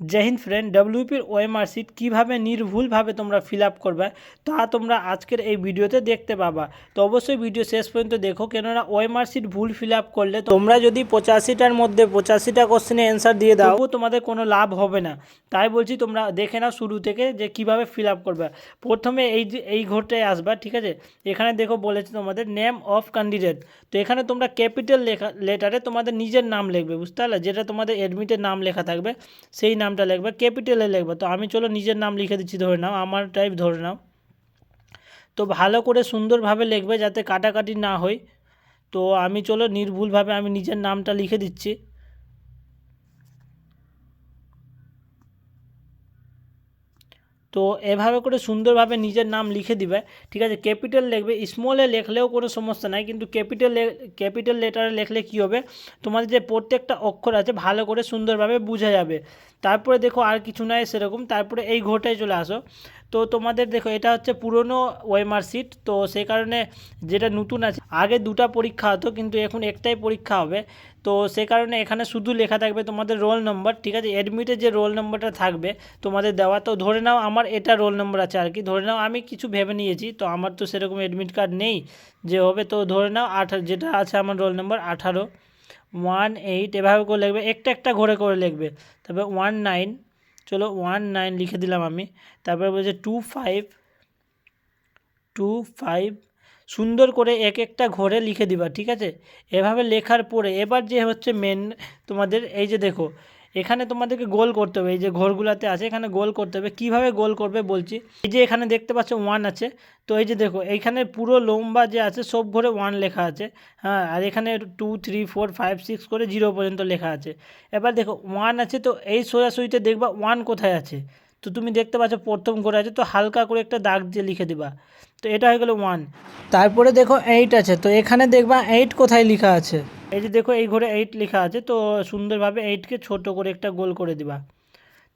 জয় হিন্দ ফ্রেন্ড ডব্লিউপির OMR sheet কীভাবে নির্ভুলভাবে তোমরা ফিল আপ করবে, তা তোমরা আজকের এই ভিডিওতে দেখতে পাবা। তো অবশ্যই ভিডিও শেষ পর্যন্ত দেখো, কেননা ওএমআর সিট ভুল ফিল আপ করলে তোমরা যদি পঁচাশিটার মধ্যে পঁচাশিটা কোশ্চেনে অ্যান্সার দিয়ে দাও তোমাদের কোনো লাভ হবে না। তাই বলছি তোমরা দেখে নাও শুরু থেকে যে কীভাবে ফিল আপ করবে। প্রথমে এই এই ঘরটায় আসবা, ঠিক আছে? এখানে দেখো বলেছে তোমাদের নেম অফ ক্যান্ডিডেট তো এখানে তোমরা ক্যাপিটাল লেখা লেটারে তোমাদের নিজের নাম লিখবে, বুঝতে পারলে? যেটা তোমাদের অ্যাডমিটের নাম লেখা থাকবে, সেই নামটা লিখবে ক্যাপিটালে লিখবে। তো আমি চলো নিজের নাম লিখে দিচ্ছি, ধরে নাও, আমার টাইপ ধরে নাও। তো ভালো করে সুন্দরভাবে লিখবে যাতে কাটাকাটি না হয়। তো আমি চলো নির্ভুলভাবে আমি নিজের নামটা লিখে দিচ্ছি। তো এভাবে করে সুন্দরভাবে নিজের নাম লিখে দিবে, ঠিক আছে? ক্যাপিটাল লিখবে স্মলে লেখলেও কোনো সমস্যা নাই, কিন্তু ক্যাপিটাল ক্যাপিটাল লেটারে লিখলে কী হবে? তোমাদের যে প্রত্যেকটা অক্ষর আছে, ভালো করে সুন্দরভাবে বোঝা যাবে। তারপরে দেখো আর কিছু নাই সেরকম, তারপরে এই ঘোটায় চলে আসো। তো তোমাদের দেখো, এটা হচ্ছে পুরনো ওয়েমার সিট তো সেই কারণে যেটা নতুন আছে, আগে দুটা পরীক্ষা হতো, কিন্তু এখন একটাই পরীক্ষা হবে। তো সে কারণে এখানে শুধু লেখা থাকবে তোমাদের রোল নম্বর, ঠিক আছে? অ্যাডমিটে যে রোল নম্বরটা থাকবে, তোমাদের দেওয়া, তো ধরে নাও আমার এটা রোল নম্বর আছে আর কি। ধরে নাও আমি কিছু ভেবে নিয়েছি, তো আমার তো সেরকম অ্যাডমিট কার্ড নেই, যে হবে, তো ধরে নাও আঠা, যেটা আছে আমার রোল নম্বর আঠারো। ওয়ান এইট, এভাবে করে লিখবে, একটা একটা ঘরে করে লিখবে। তারপরে ওয়ান নাইন চলো ওয়ান নাইন লিখে দিলাম আমি। তারপরে বলছে টু ফাইভ টু ফাইভ সুন্দর করে এক একটা ঘরে লিখে দিবা, ঠিক আছে? এভাবে লেখার পরে, এবার যে হচ্ছে মেন তোমাদের, এই যে দেখো এখানে তোমাদেরকে গোল করতে হবে, এই যে ঘরগুলাতে আছে, এখানে গোল করতে হবে। কীভাবে গোল করবে বলছি, এই যে এখানে দেখতে পাচ্ছ ওয়ান আছে, তো এই যে দেখো এইখানে পুরো লম্বা যে আছে, সব ঘরে ওয়ান লেখা আছে হ্যাঁ আর এখানে two three four five six করে জিরো পর্যন্ত লেখা আছে। এবার দেখো ওয়ান আছে, তো এই সোজাসুজিতে দেখবা ওয়ান কোথায় আছে? তো তুমি দেখতে পাচ্ছ প্রথম ঘরে আছে, তো হালকা করে একটা দাগ দিয়ে লিখে দিবা। তো এটা হয়ে গেলো ওয়ান তারপরে দেখো এইট আছে, তো এখানে দেখবা এইট কোথায় লেখা আছে? এই যে দেখো এই ঘরে এইট লেখা আছে, তো সুন্দরভাবে এইটকে ছোট করে একটা গোল করে দিবা।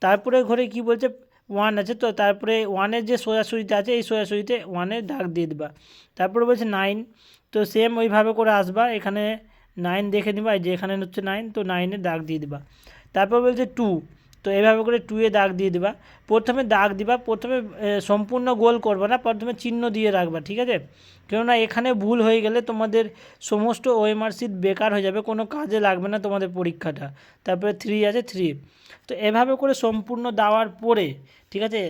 তারপরে ঘরে কি বলছে? ওয়ান আছে, তো তারপরে ওয়ানের যে সোজাসুজিতে আছে, এই সোজাসুজিতে ওয়ানের দাগ দিয়ে দিবা। তারপরে বলছে নাইন তো সেম ওইভাবে করে আসবা, এখানে নাইন দেখে নিবা যে এখানে হচ্ছে নাইন তো নাইনে দাগ দিয়ে দিবা। তারপর বলছে টু তো এভাবে করে টুয়ে দাগ দিয়ে দেবা। প্রথমে দাগ দিবা, প্রথমে সম্পূর্ণ গোল করবা না, প্রথমে চিহ্ন দিয়ে রাখবা, ঠিক আছে? কেননা এখানে ভুল হয়ে গেলে তোমাদের সমস্ত ওএমআর সিট বেকার হয়ে যাবে, কোনো কাজে লাগবে না তোমাদের পরীক্ষাটা। তারপরে থ্রি আছে থ্রি তো এভাবে করে সম্পূর্ণ দেওয়ার পরে, ঠিক আছে?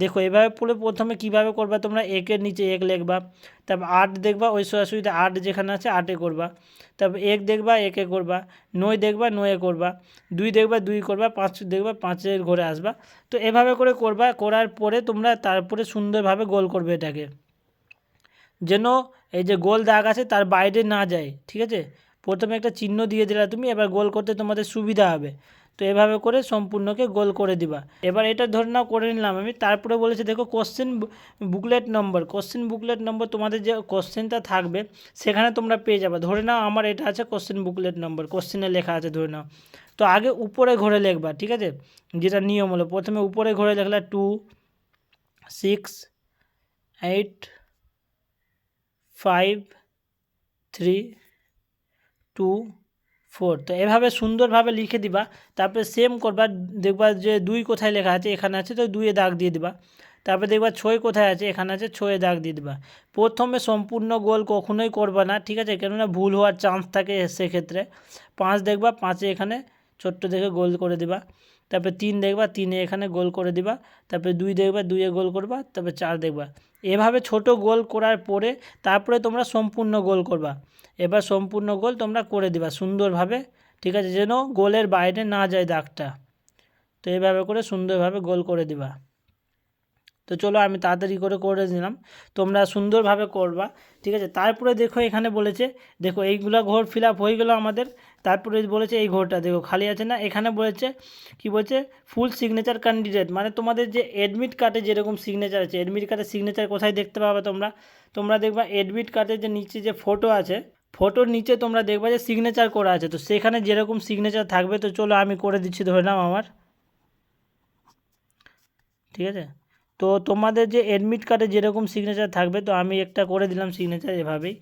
দেখো, এভাবে পড়ে প্রথমে কীভাবে করবা তোমরা? একের নিচে এক লিখবা, তারপর আট দেখবা, ওই সোজাসুজিতে আট যেখানে আছে, আটে করবা। তারপর এক দেখবা, একে করবা। নয় দেখবা, নয়ে করবা। দুই দেখবা, দুই করবা, পাঁচ দেখবা পাঁচের ঘরে আসবা। তো এভাবে করে করবা, করার পরে তোমরা তারপরে সুন্দরভাবে গোল করবে এটাকে। যেন এই যে গোল দাগ আছে তার বাইরে না যায়, ঠিক আছে? প্রথমে একটা চিহ্ন দিয়ে দিলা তুমি, এবার গোল করতে তোমাদের সুবিধা হবে। তো এভাবে করে সম্পূর্ণকে গোল করে দিবা। এবার এটা ধরে নাও, করে নিলাম আমি। তারপরে বলেছি, দেখো question booklet number question booklet number তোমাদের যে কোশ্চেনটা থাকবে, সেখানে তোমরা পেয়ে যাবে। ধরে নাও, আমার এটা আছে কোশ্চেন বুকলেট নম্বর কোশ্চেনে লেখা আছে, ধরে নাও। তো আগে উপরে ঘরে লিখবা, ঠিক আছে? যেটা নিয়ম হলো, প্রথমে উপরে ঘরে লিখলা two six eight five, three, two, four. তো এভাবে সুন্দরভাবে লিখে দিবা, তারপরে সেম করবা, দেখবা যে দুই কোথায় লেখা আছে, এখানে আছে, তো দুইয়ে দাগ দিয়ে দিবা। তারপরে দেখবা ছয় কোথায় আছে, এখানে আছে, ছয়ে দাগ দিয়ে দিবা। প্রথমে সম্পূর্ণ গোল কখনোই করবা না, ঠিক আছে? কেননা ভুল হওয়ার চান্স থাকে সেক্ষেত্রে। পাঁচ দেখবা, পাঁচে এখানে ছোট্ট দেখে গোল করে দিবা। তারপরে তিন দেখবা, তিনে এখানে গোল করে দিবা, তারপরে দুই দেখবা, দুইয়ে গোল করবা, তারপরে চার দেখবা। এভাবে ছোট গোল করার পরে তারপরে তোমরা সম্পূর্ণ গোল করবা। এবার সম্পূর্ণ গোল তোমরা করে দিবা সুন্দরভাবে, ঠিক আছে? যেন গোলের বাইরে না যায় দাগটা। তো এইভাবে করে সুন্দরভাবে গোল করে দিবা। তো চলো আমি তাড়াতাড়ি করে করে দিলাম তোমরা সুন্দরভাবে করবা, ঠিক আছে? তারপরে দেখো এখানে বলেছে, দেখো এইগুলা ঘর ফিল আপ হয়ে গেলো আমাদের। তারপরে বলেছে এই ঘরটা দেখো খালি আছে না? এখানে বলেছে, কি বলছে? ফুল সিগনেচার ক্যান্ডিডেট মানে তোমাদের যে অ্যাডমিট কার্ডে যেরকম সিগনেচার আছে অ্যাডমিট কার্ডের সিগনেচার কোথায় দেখতে পাবে তোমরা? তোমরা দেখবা অ্যাডমিট কার্ডের যে নিচে যে ফটো আছে ফটোর নিচে তোমরা দেখবা যে সিগনেচার করা আছে। তো সেখানে যেরকম সিগনেচার থাকবে, তো চলো আমি করে দিচ্ছি, ধরে নাও আমার। ঠিক আছে? তো তোমাদের যে অ্যাডমিট কার্ডে যেরকম সিগনেচার থাকবে, তো আমি একটা করে দিলাম সিগনেচার এভাবেই।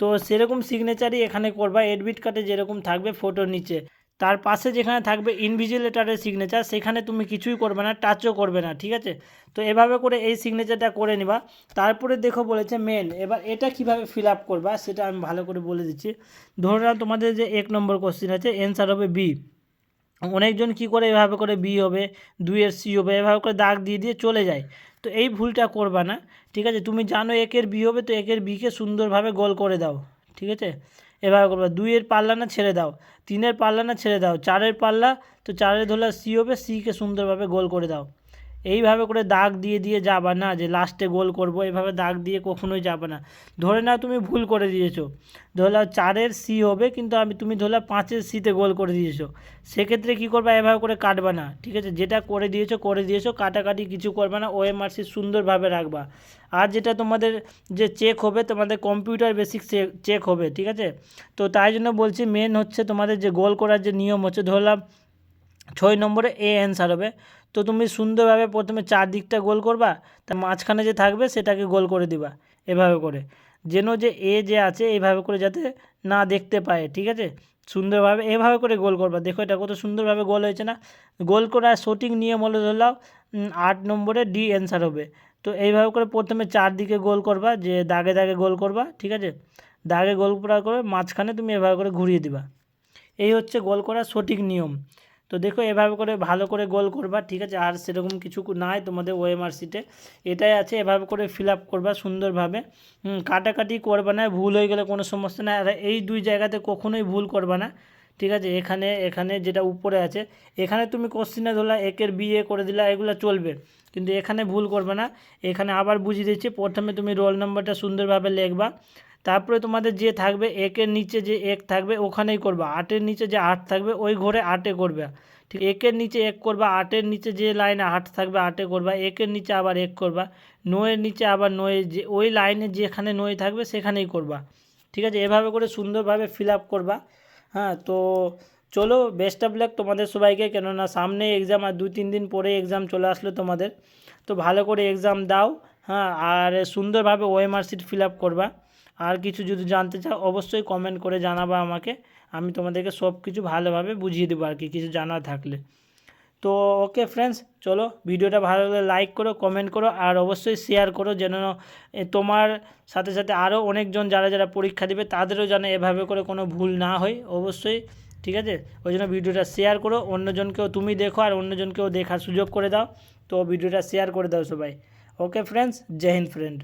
তো সেরকম সিগনেচারই এখানে করবা অ্যাডমিট কার্ডে যেরকম থাকবে ফটোর নিচে। তার পাশে যেখানে থাকবে ইনভিজিলেটারের সিগনেচার সেখানে তুমি কিছুই করবে না টাচও করবে না, ঠিক আছে? তো এভাবে করে এই সিগনেচারটা করে নিবা। তারপরে দেখো বলেছে মেন এবার এটা কীভাবে ফিল আপ করবা, সেটা আমি ভালো করে বলে দিচ্ছি। ধরে তোমাদের যে এক নম্বর কোশ্চেন আছে অ্যান্সার হবে বি অনেকজন কি করে এভাবে করে বি হবে, দুইয়ের সি হবে, এভাবে করে দাগ দিয়ে দিয়ে চলে যায়। তো এই ভুলটা করবা না, ঠিক আছে? তুমি জানো একের বি হবে, তো একের বিকে সুন্দরভাবে গোল করে দাও, ঠিক আছে? এভাবে করবা। দুইয়ের পাল্লা না ছেড়ে দাও, তিনের পাল্লা না ছেড়ে দাও, চারের পাল্লা, তো চারের ধরলে সি হবে সিকে সুন্দরভাবে গোল করে দাও। এইভাবে করে দাগ দিয়ে দিয়ে যাবা না যে লাস্টে গোল করব, এইভাবে দাগ দিয়ে কখনোই যাবে না। ধরে নাও তুমি ভুল করে দিয়েছ। ধরে চারের সি হবে, কিন্তু আমি, তুমি ধরে পাঁচের সিতে গোল করে দিয়েছ। সেক্ষেত্রে কী করবা? এভাবে করে কাটবা না, ঠিক আছে? যেটা করে দিয়েছ করে দিয়েছ, কাটাকাটি কিছু করবে না ওএমআরসি সুন্দরভাবে রাখবা। আর যেটা তোমাদের যে চেক হবে, তোমাদের কম্পিউটার বেসিক চেক হবে, ঠিক আছে? তো তাই জন্য বলছি মেন হচ্ছে তোমাদের যে গোল করার যে নিয়ম হচ্ছে, ধরলাম ছয় নম্বরে এ অ্যান্সার হবে। তো তুমি সুন্দরভাবে প্রথমে চারদিকটা গোল করবা তার মাঝখানে যে থাকবে সেটাকে গোল করে দিবা এভাবে করে। যেন যে এ যে আছে এইভাবে করে যাতে না দেখতে পায় ঠিক আছে? সুন্দরভাবে এভাবে করে গোল করবা। দেখো এটা কত সুন্দরভাবে গোল হয়েছে না? গোল করার সঠিক নিয়ম হলে ধরলাম উম, আট নম্বরে ডি অ্যান্সার হবে। তো এইভাবে করে প্রথমে চারদিকে গোল করবা যে দাগে দাগে গোল করবা ঠিক আছে? দাগে গোল করার করে মাঝখানে তুমি এভাবে করে ঘুরিয়ে দিবা। এই হচ্ছে গোল করার সঠিক নিয়ম। তো দেখো এভাবে করে ভালো করে গোল করবা, ঠিক আছে? আর সেরকম কিছু নাই তোমাদের ওএমআর সিটে এটাই আছে, এভাবে করে ফিল আপ করবা সুন্দরভাবে। কাটাকাটি করবা না, ভুল হয়ে গেলে কোনো সমস্যা নাই। আর এই দুই জায়গাতে কখনোই ভুল করবা না, ঠিক আছে? এখানে এখানে যেটা উপরে আছে, এখানে তুমি কোশ্চিনে ধরলা, একের বিয়ে করে দিলা, এগুলো চলবে। কিন্তু এখানে ভুল করবে না। এখানে আবার বুঝিয়ে দিচ্ছি, প্রথমে তুমি রোল নাম্বারটা সুন্দরভাবে লিখবা। তারপরে তোমাদের যে থাকবে, একের নিচে যে এক থাকবে, ওখানেই করবা। আটের নিচে যে আট থাকবে, ওই ঘরে আটে করবে। ঠিক, একের নিচে এক করবা, আটের নিচে যে লাইনে আট থাকবে, আটে করবা। একের নিচে আবার এক করবা। নয়ের নিচে আবার নয়, যে, ওই লাইনে যেখানে নয় থাকবে, সেখানেই করবা। ঠিক আছে? এভাবে করে সুন্দরভাবে ফিল আপ করবা। হ্যাঁ তো চলো বেস্ট অফ লাক তোমাদের সবাইকে। কেননা সামনে এক্সাম আর দুই তিন দিন পরে এক্সাম চলে আসলো তোমাদের। তো ভালো করে এক্সাম দাও। হ্যাঁ আর সুন্দরভাবে ওএমআর সিট ফিল আপ করবা। আর কিছু যদি জানতে চাও, অবশ্যই কমেন্ট করে জানাবা আমাকে। আমি তোমাদেরকে সব কিছু ভালোভাবে বুঝিয়ে দেবো আর কি, কিছু জানার থাকলে। তো ওকে ফ্রেন্ডস চলো ভিডিওটা ভালো লাগলে লাইক করো কমেন্ট করো, আর অবশ্যই শেয়ার করো যেন তোমার সাথে সাথে আরও অনেকজন যারা যারা পরীক্ষা দেবে, তাদেরও যেন এভাবে করে কোনো ভুল না হয়। অবশ্যই, ঠিক আছে? ওই জন্য ভিডিওটা শেয়ার করো, অন্যজনকেও তুমি দেখো আর অন্যজনকেও দেখার সুযোগ করে দাও। তো ভিডিওটা শেয়ার করে দাও সবাই। ওকে ফ্রেন্ডস জয় হিন্দ ফ্রেন্ড